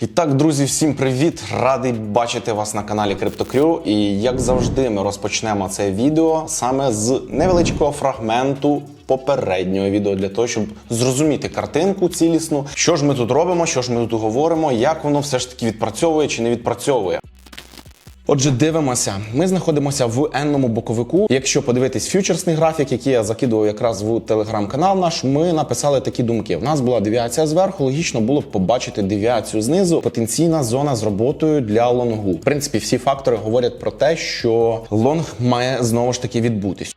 І так, друзі, всім привіт! Радий бачити вас на каналі CryptoCrew. І як завжди, ми розпочнемо це відео саме з невеличкого фрагменту попереднього відео для того, щоб зрозуміти картинку цілісну, що ж ми тут робимо, що ж ми тут говоримо, як воно все ж таки відпрацьовує чи не відпрацьовує. Отже, дивимося. Ми знаходимося в енному боковику. Якщо подивитись фьючерсний графік, який я закидував якраз в телеграм-канал наш, ми написали такі думки. У нас була девіація зверху. Логічно було б побачити девіацію знизу. Потенційна зона з роботою для лонгу. В принципі, всі фактори говорять про те, що лонг має знову ж таки відбутись.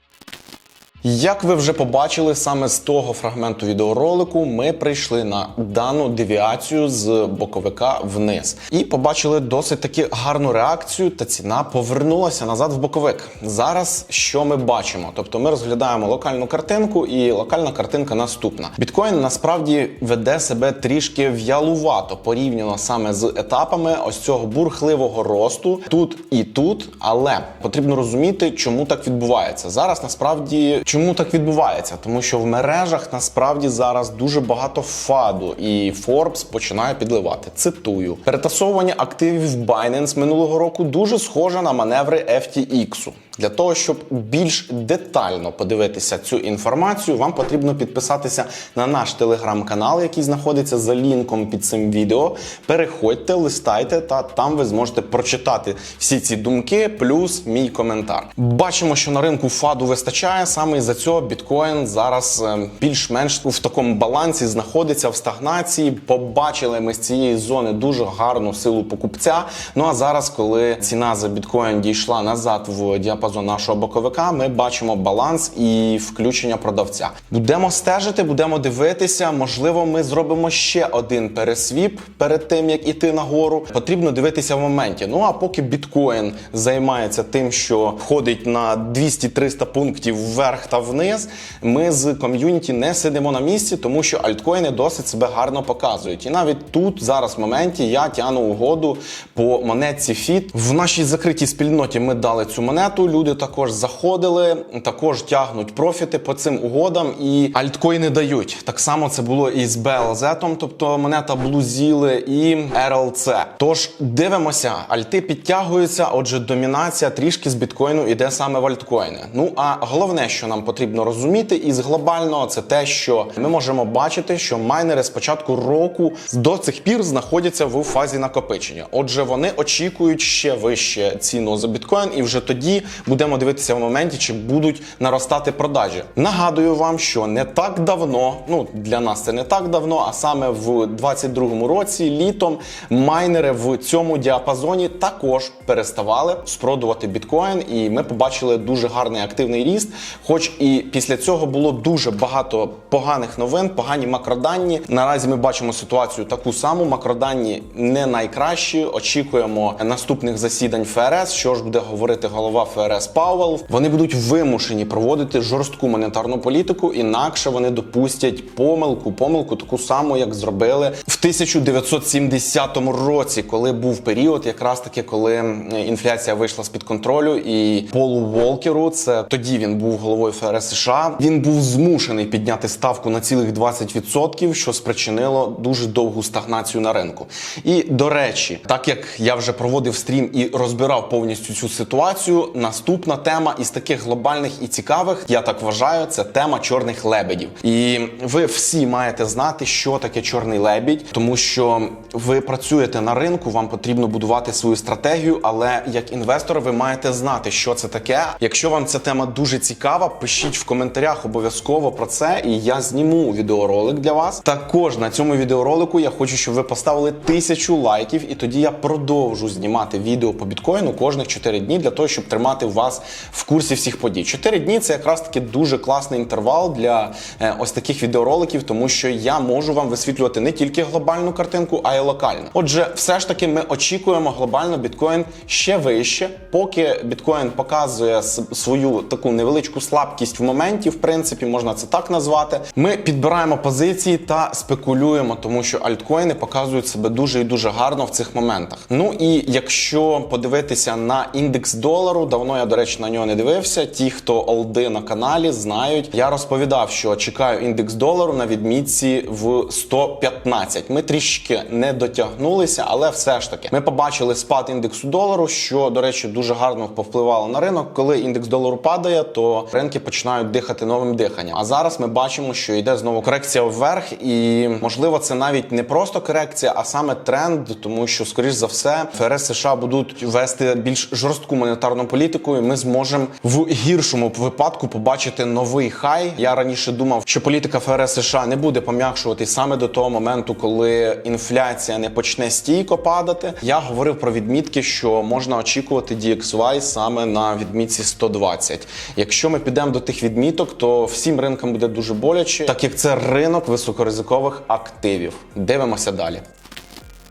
Як ви вже побачили, саме з того фрагменту відеоролику ми прийшли на дану девіацію з боковика вниз і побачили досить таки гарну реакцію, та ціна повернулася назад в боковик. Зараз що ми бачимо? Тобто ми розглядаємо локальну картинку, і локальна картинка наступна. Біткоін насправді веде себе трішки в'ялувато порівняно саме з етапами ось цього бурхливого росту тут і тут, але потрібно розуміти, чому так відбувається. Зараз насправді чому так відбувається? Тому що в мережах насправді зараз дуже багато фаду, і Forbes починає підливати. Цитую: перетасовування активів Binance минулого року дуже схоже на маневри FTX. Для того, щоб більш детально подивитися цю інформацію, вам потрібно підписатися на наш телеграм-канал, який знаходиться за лінком під цим відео. Переходьте, листайте, та там ви зможете прочитати всі ці думки, плюс мій коментар. Бачимо, що на ринку фаду вистачає. Саме із-за цього біткоін зараз е, більш-менш в такому балансі знаходиться в стагнації. Побачили ми з цієї зони дуже гарну силу покупця. Ну а зараз, коли ціна за біткоін дійшла назад в діапазон нашого боковика, ми бачимо баланс і включення продавця. Будемо стежити, будемо дивитися. Можливо, ми зробимо ще один пересвіп перед тим, як іти нагору. Потрібно дивитися в моменті. Ну а поки біткоін займається тим, що входить на 200-300 пунктів вверх та вниз, ми з ком'юніті не сидимо на місці, тому що альткоїни досить себе гарно показують. І навіть тут зараз в моменті я тяну угоду по монетці FIT. В нашій закритій спільноті ми дали цю монету. Люди також заходили, також тягнуть профіти по цим угодам, і альткоїни дають. Так само це було і з BLZ, тобто монета Блузіли і RLC. Тож дивимося, альти підтягуються. Отже, домінація трішки з біткоїну іде саме в альткоїни. Ну а головне, що нам потрібно розуміти із глобального, це те, що ми можемо бачити, що майнери з початку року до цих пір знаходяться в фазі накопичення. Отже, вони очікують ще вище ціну за біткоін, і вже тоді будемо дивитися в моменті, чи будуть наростати продажі. Нагадую вам, що не так давно, ну для нас це не так давно, а саме в 22-му році, літом, майнери в цьому діапазоні також переставали спродувати біткоін, і ми побачили дуже гарний активний ріст. Хоч і після цього було дуже багато поганих новин, погані макроданні. Наразі ми бачимо ситуацію таку саму. Макроданні не найкращі. Очікуємо наступних засідань ФРС. Що ж буде говорити голова ФРС Пауелл? Вони будуть вимушені проводити жорстку монетарну політику, інакше вони допустять помилку, помилку таку саму, як зробили в 1970 році, коли був період, якраз таки, коли інфляція вийшла з під контролю, і Полу Волкеру, це тоді він був головою ФРС США. Він був змушений підняти ставку на цілих 20%, що спричинило дуже довгу стагнацію на ринку. І до речі, так як я вже проводив стрім і розбирав повністю цю ситуацію, наступна тема із таких глобальних і цікавих, я так вважаю, це тема чорних лебедів. І ви всі маєте знати, що таке чорний лебідь, тому що ви працюєте на ринку, вам потрібно будувати свою стратегію, але як інвестор ви маєте знати, що це таке. Якщо вам ця тема дуже цікава, пишіть в коментарях обов'язково про це, і я зніму відеоролик для вас. Також на цьому відеоролику я хочу, щоб ви поставили тисячу лайків, і тоді я продовжу знімати відео по біткоїну кожних 4 дні для того, щоб тримати вас в курсі всіх подій. 4 дні це якраз таки дуже класний інтервал для е, ось таких відеороликів, тому що я можу вам висвітлювати не тільки глобальну картинку, а й локальну. Отже, все ж таки, ми очікуємо глобально біткоін ще вище, поки біткоін показує свою таку невеличку слабкість слабкість в моменті, в принципі, можна це так назвати. Ми підбираємо позиції та спекулюємо, тому що альткоїни показують себе дуже і дуже гарно в цих моментах. Ну і якщо подивитися на індекс долару, давно я до речі на нього не дивився. Ті, хто олди на каналі, знають. Я розповідав, що чекаю індекс долару на відмітці в 115. Ми трішки не дотягнулися, але все ж таки ми побачили спад індексу долару, що до речі дуже гарно повпливало на ринок. Коли індекс долару падає, то ринки починають дихати новим диханням. А зараз ми бачимо, що йде знову корекція вверх, і можливо, це навіть не просто корекція, а саме тренд, тому що, скоріш за все, ФРС США будуть вести більш жорстку монетарну політику, і ми зможемо в гіршому випадку побачити новий хай. Я раніше думав, що політика ФРС США не буде пом'якшувати саме до того моменту, коли інфляція не почне стійко падати. Я говорив про відмітки, що можна очікувати DXY саме на відмітці 120. Якщо ми підемо до тих відміток, то всім ринкам буде дуже боляче, так як це ринок високоризикових активів. Дивимося далі.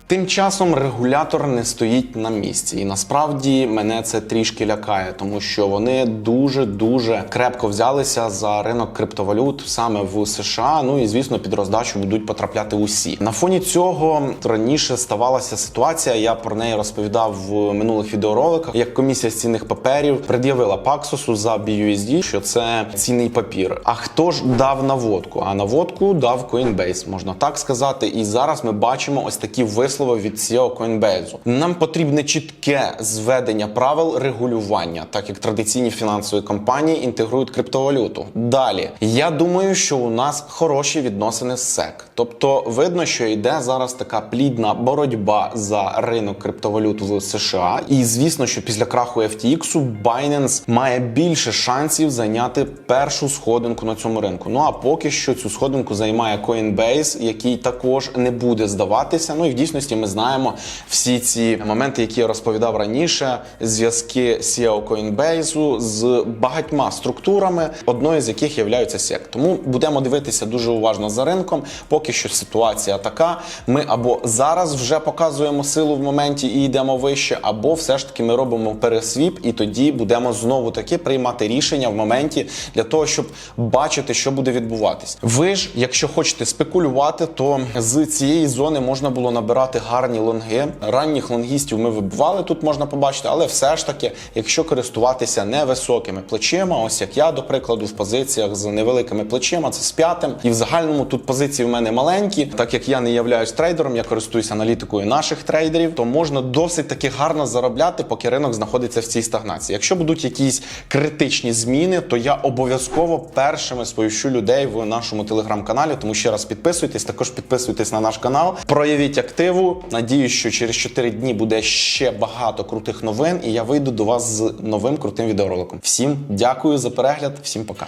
Тим часом регулятор не стоїть на місці, і насправді мене це трішки лякає, тому що вони дуже дуже крепко взялися за ринок криптовалют саме в США. Ну і звісно, під роздачу будуть потрапляти усі. На фоні цього раніше ставалася ситуація. Я про неї розповідав в минулих відеороликах. Як комісія з цінних паперів пред'явила Паксосу за BUSD, що це цінний папір. А хто ж дав наводку? А наводку дав Coinbase, можна так сказати. І зараз ми бачимо ось такі вислови від CEO Coinbase. Нам потрібне чітке зведення правил регулювання, так як традиційні фінансові компанії інтегрують криптовалюту. Далі я думаю, що у нас хороші відносини з SEC. Тобто видно, що йде зараз така плідна боротьба за ринок криптовалют в США. І звісно, що після краху FTX Binance має більше шансів зайняти першу сходинку на цьому ринку. Ну а поки що цю сходинку займає Coinbase, який також не буде здаватися. Ну і в дійсності ми знаємо всі ці моменти, які я розповідав раніше, зв'язки CEO Coinbase з багатьма структурами, одною з яких є SEC. Тому будемо дивитися дуже уважно за ринком. Поки що ситуація така. Ми або зараз вже показуємо силу в моменті і йдемо вище, або все ж таки ми робимо пересвіп, і тоді будемо знову таки приймати рішення в моменті для того, щоб бачити, що буде відбуватись. Ви ж, якщо хочете спекулювати, то з цієї зони можна було набирати гарні лонги. Ранніх лонгістів ми вибивали тут, можна побачити, але все ж таки, якщо користуватися невисокими плечима, ось як я, до прикладу, в позиціях з невеликими плечима, це з п'ятим. І в загальному тут позиції в мене маленькі, так як я не являюсь трейдером, я користуюся аналітикою наших трейдерів, то можна досить таки гарно заробляти, поки ринок знаходиться в цій стагнації. Якщо будуть якісь критичні зміни, то я обов'язково першими сповіщу людей в нашому телеграм-каналі. Тому ще раз підписуйтесь, також підписуйтесь на наш канал, проявіть активу. Надіюсь, що через 4 дні буде ще багато крутих новин, і я вийду до вас з новим крутим відеороликом. Всім дякую за перегляд, всім пока.